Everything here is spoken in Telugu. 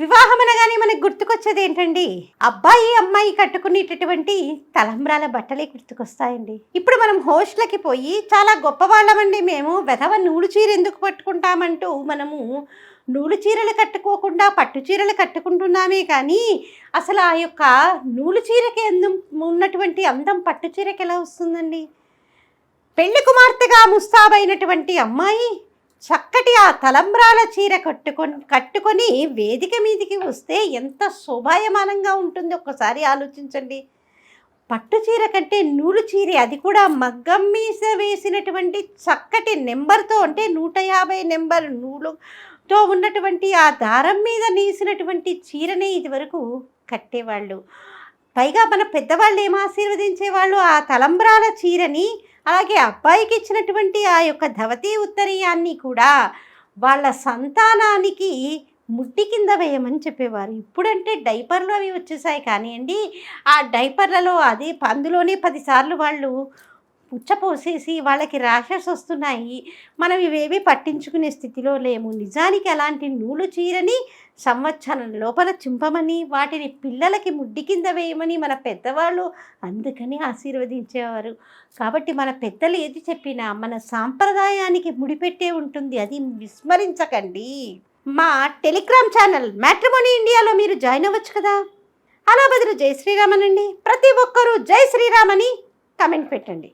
వివాహం అనగానే మనకు గుర్తుకొచ్చేది ఏంటండి? అబ్బాయి అమ్మాయి కట్టుకునేటటువంటి తలంబ్రాల బట్టలే గుర్తుకొస్తాయండి. ఇప్పుడు మనం హోస్ట్లకి పోయి చాలా గొప్పవాళ్ళమండి మేము. వెధవ నూలు చీర ఎందుకు పట్టుకుంటామంటూ మనము నూలు చీరలు కట్టుకోకుండా పట్టు చీరలు కట్టుకుంటున్నామే కానీ అసలు ఆ యొక్క నూలు చీరకి అందం ఉన్నటువంటి అందం పట్టు చీరకి ఎలా వస్తుందండి? పెళ్ళి కుమార్తెగా ముస్తాబైనటువంటి అమ్మాయి చక్కటి ఆ తలంబ్రాల చీర కట్టుకొని కట్టుకొని వేదిక మీదికి వస్తే ఎంత శోభాయమానంగా ఉంటుంది. ఒక్కసారి ఆలోచించండి. పట్టు చీర కంటే నూలు చీర అది కూడా మగ్గం మీద వేసినటువంటి చక్కటి నెంబర్తో అంటే నూట యాభై నెంబర్ నూలుతో ఉన్నటువంటి ఆ దారం మీద నేసినటువంటి చీరనే ఇదివరకు కట్టేవాళ్ళు. పైగా మన పెద్దవాళ్ళు ఏం ఆశీర్వదించేవాళ్ళు? ఆ తలంబ్రాల చీరని అలాగే అబ్బాయికి ఇచ్చినటువంటి ఆ యొక్క ధవతి ఉత్తరీయాన్ని కూడా వాళ్ళ సంతానానికి ముట్టి కింద వేయమని చెప్పేవారు. ఇప్పుడంటే డైపర్లు అవి వచ్చేసాయి కానివ్వండి ఆ డైపర్లలో అది అందులోనే పదిసార్లు వాళ్ళు పుచ్చపోసేసి వాళ్ళకి ర్యాషెస్ వస్తున్నాయి. మనం ఇవేవి పట్టించుకునే స్థితిలో లేము. నిజానికి అలాంటి నూలు చీరని సంవత్సరం లోపల చింపమని వాటిని పిల్లలకి ముడ్డి కింద వేయమని మన పెద్దవాళ్ళు అందుకని ఆశీర్వదించేవారు. కాబట్టి మన పెద్దలు ఏది చెప్పినా మన సాంప్రదాయానికి ముడిపెట్టే ఉంటుంది. అది విస్మరించకండి. మా టెలిగ్రామ్ ఛానల్ మ్యాట్రిమోనీ ఇండియాలో మీరు జాయిన్ అవ్వచ్చు కదా. అలా బదులు జై శ్రీరామనండి. ప్రతి ఒక్కరూ జై శ్రీరామని కమెంట్ పెట్టండి.